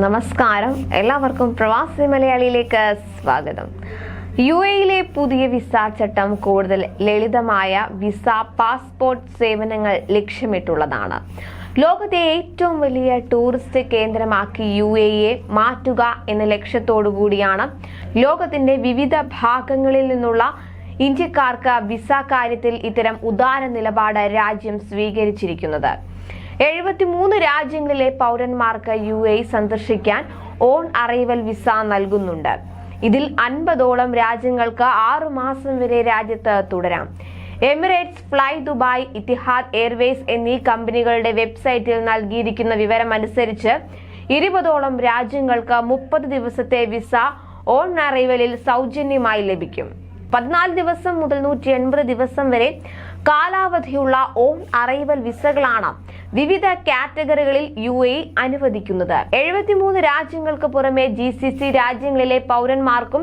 നമസ്കാരം. എല്ലാവർക്കും പ്രവാസി മലയാളിയിലേക്ക് സ്വാഗതം. യു എയിലെ പുതിയ വിസ ചട്ടം കൂടുതൽ ലളിതമായ വിസ പാസ്പോർട്ട് സേവനങ്ങൾ ലക്ഷ്യമിട്ടുള്ളതാണ്. ലോകത്തെ ഏറ്റവും വലിയ ടൂറിസ്റ്റ് കേന്ദ്രമാക്കി യു എയെ മാറ്റുക എന്ന ലക്ഷ്യത്തോടു കൂടിയാണ് ലോകത്തിന്റെ വിവിധ ഭാഗങ്ങളിൽ നിന്നുള്ള ഇന്ത്യക്കാർക്ക് വിസ കാര്യത്തിൽ ഇത്തരം ഉദാര നിലപാട് രാജ്യം സ്വീകരിച്ചിരിക്കുന്നത്. എഴുപത്തിമൂന്ന് രാജ്യങ്ങളിലെ പൗരന്മാർക്ക് യു എ സന്ദർശിക്കാൻ ഓൺ അറൈവൽ വിസ നൽകുന്നുണ്ട്. ഇതിൽ അൻപതോളം രാജ്യങ്ങൾക്ക് ആറു മാസം വരെ രാജ്യത്ത് തുടരാം. Emirates fly Dubai Etihad Airways എന്നീ കമ്പനികളുടെ വെബ്സൈറ്റിൽ നൽകിയിരിക്കുന്ന വിവരമനുസരിച്ച് ഇരുപതോളം രാജ്യങ്ങൾക്ക് മുപ്പത് ദിവസത്തെ വിസ ഓൺ അറൈവലിൽ സൗജന്യമായി ലഭിക്കും. പതിനാല് ദിവസം മുതൽ നൂറ്റി എൺപത് ദിവസം വരെ കാലാവധിയുള്ള ഓൺ അറൈവൽ വിസകളാണ് വിവിധ കാറ്റഗറികളിൽ യു എ അനുവദിക്കുന്നത്. എഴുപത്തിമൂന്ന് രാജ്യങ്ങൾക്ക് പുറമെ ജി സി സി രാജ്യങ്ങളിലെ പൗരന്മാർക്കും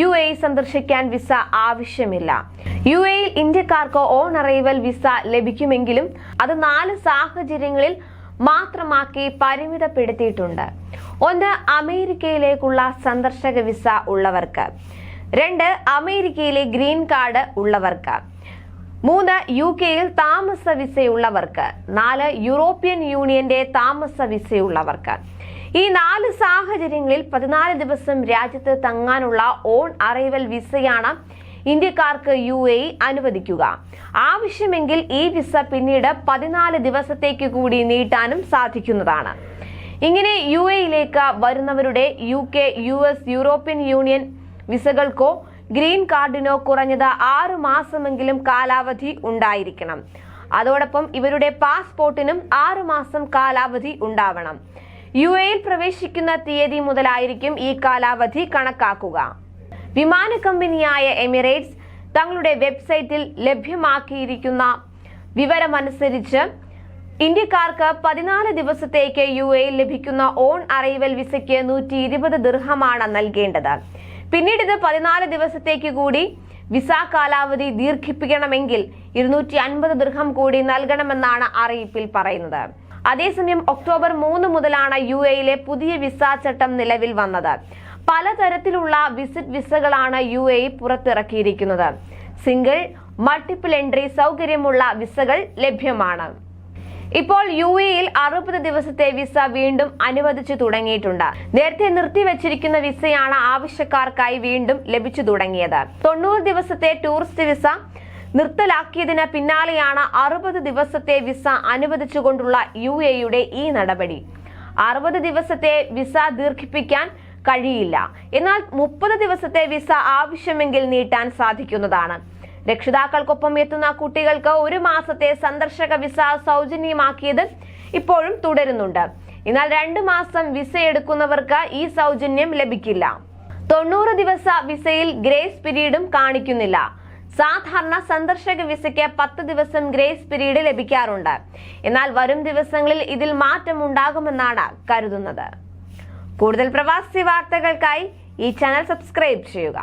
യു എ സന്ദർശിക്കാൻ വിസ ആവശ്യമില്ല. യു എയിൽ ഇന്ത്യക്കാർക്ക് ഓൺ അറൈവൽ വിസ ലഭിക്കുമെങ്കിലും അത് നാല് സാഹചര്യങ്ങളിൽ മാത്രമാക്കി പരിമിതപ്പെടുത്തിയിട്ടുണ്ട്. ഒന്ന് അമേരിക്കയിലേക്കുള്ള സന്ദർശക വിസ ഉള്ളവർക്ക്. രണ്ട് അമേരിക്കയിലെ ഗ്രീൻ കാർഡ് ഉള്ളവർക്ക്. മൂന്ന് യു കെയിൽ താമസ വിസയുള്ളവർക്ക് നാല് യൂറോപ്യൻ യൂണിയന്റെ താമസ വിസയുള്ളവർക്ക്. ഈ നാല് സാഹചര്യങ്ങളിൽ പതിനാല് ദിവസം രാജ്യത്ത് തങ്ങാനുള്ള ഓൺ അറൈവൽ വിസയാണ് ഇന്ത്യക്കാർക്ക് യു എ അനുവദിക്കുക. ആവശ്യമെങ്കിൽ ഈ വിസ പിന്നീട് പതിനാല് ദിവസത്തേക്ക് കൂടി നീട്ടാനും സാധിക്കുന്നതാണ്. ഇങ്ങനെ യു എയിലേക്ക് വരുന്നവരുടെ U K U S European Union വിസകൾക്കോ green കാർഡിനോ കുറഞ്ഞത് ആറു മാസമെങ്കിലും കാലാവധി ഉണ്ടായിരിക്കണം. അതോടൊപ്പം ഇവരുടെ പാസ്പോർട്ടിനും ആറു മാസം കാലാവധി ഉണ്ടാവണം. യു എയിൽ പ്രവേശിക്കുന്ന തീയതി മുതലായിരിക്കും ഈ കാലാവധി കണക്കാക്കുക. വിമാന കമ്പനിയായ എമിറേറ്റ്സ് തങ്ങളുടെ വെബ്സൈറ്റിൽ ലഭ്യമാക്കിയിരിക്കുന്ന വിവരമനുസരിച്ച് ഇന്ത്യക്കാർക്ക് പതിനാല് ദിവസത്തേക്ക് യു എയിൽ ലഭിക്കുന്ന ഓൺ അറൈവൽ വിസയ്ക്ക് നൂറ്റി ഇരുപത് ദീർഘമാണ് നൽകേണ്ടത്. പിന്നീട് ഇത് പതിനാല് ദിവസത്തേക്ക് കൂടി വിസ കാലാവധി ദീർഘിപ്പിക്കണമെങ്കിൽ ഇരുന്നൂറ്റി അൻപത് ദീർഘം കൂടി നൽകണമെന്നാണ് അറിയിപ്പിൽ പറയുന്നത്. അതേസമയം ഒക്ടോബർ മൂന്ന് മുതലാണ് യു എയിലെ പുതിയ വിസ ചട്ടം നിലവിൽ വന്നത്. പലതരത്തിലുള്ള വിസിറ്റ് വിസകളാണ് യു എ പുറത്തിറക്കിയിരിക്കുന്നത്. സിംഗിൾ മൾട്ടിപ്പിൾ എൻട്രി സൗകര്യമുള്ള വിസകൾ ലഭ്യമാണ്. ഇപ്പോൾ യു എയിൽ അറുപത് ദിവസത്തെ വിസ വീണ്ടും അനുവദിച്ചു തുടങ്ങിയിട്ടുണ്ട്. നേരത്തെ നിർത്തിവച്ചിരിക്കുന്ന വിസയാണ് ആവശ്യക്കാർക്കായി വീണ്ടും ലഭിച്ചു തുടങ്ങിയത്. തൊണ്ണൂറ് ദിവസത്തെ ടൂറിസ്റ്റ് വിസ നിർത്തലാക്കിയതിന് പിന്നാലെയാണ് അറുപത് ദിവസത്തെ വിസ അനുവദിച്ചുകൊണ്ടുള്ള യു എയുടെ ഈ നടപടി. അറുപത് ദിവസത്തെ വിസ ദീർഘിപ്പിക്കാൻ കഴിയില്ല. എന്നാൽ മുപ്പത് ദിവസത്തെ വിസ ആവശ്യമെങ്കിൽ നീട്ടാൻ സാധിക്കുന്നതാണ്. രക്ഷിതാക്കൾക്കൊപ്പം എത്തുന്ന കുട്ടികൾക്ക് ഒരു മാസത്തെ സന്ദർശക വിസ സൗജന്യമാക്കിയത് ഇപ്പോഴും തുടരുന്നുണ്ട്. എന്നാൽ രണ്ട് മാസം വിസ എടുക്കുന്നവർക്ക് ഈ സൗജന്യം ലഭിക്കില്ല. തൊണ്ണൂറ് ദിവസ വിസയിൽ ഗ്രേസ് പിരീഡും കാണിക്കുന്നില്ല. സാധാരണ സന്ദർശക വിസയ്ക്ക് പത്ത് ദിവസം ഗ്രേസ് പിരീഡ് ലഭിക്കാറുണ്ട്. എന്നാൽ വരും ദിവസങ്ങളിൽ ഇതിൽ മാറ്റം ഉണ്ടാകുമെന്നാണ് കരുതുന്നത്. കൂടുതൽ പ്രവാസി വാർത്തകൾക്കായി ഈ ചാനൽ സബ്സ്ക്രൈബ് ചെയ്യുക.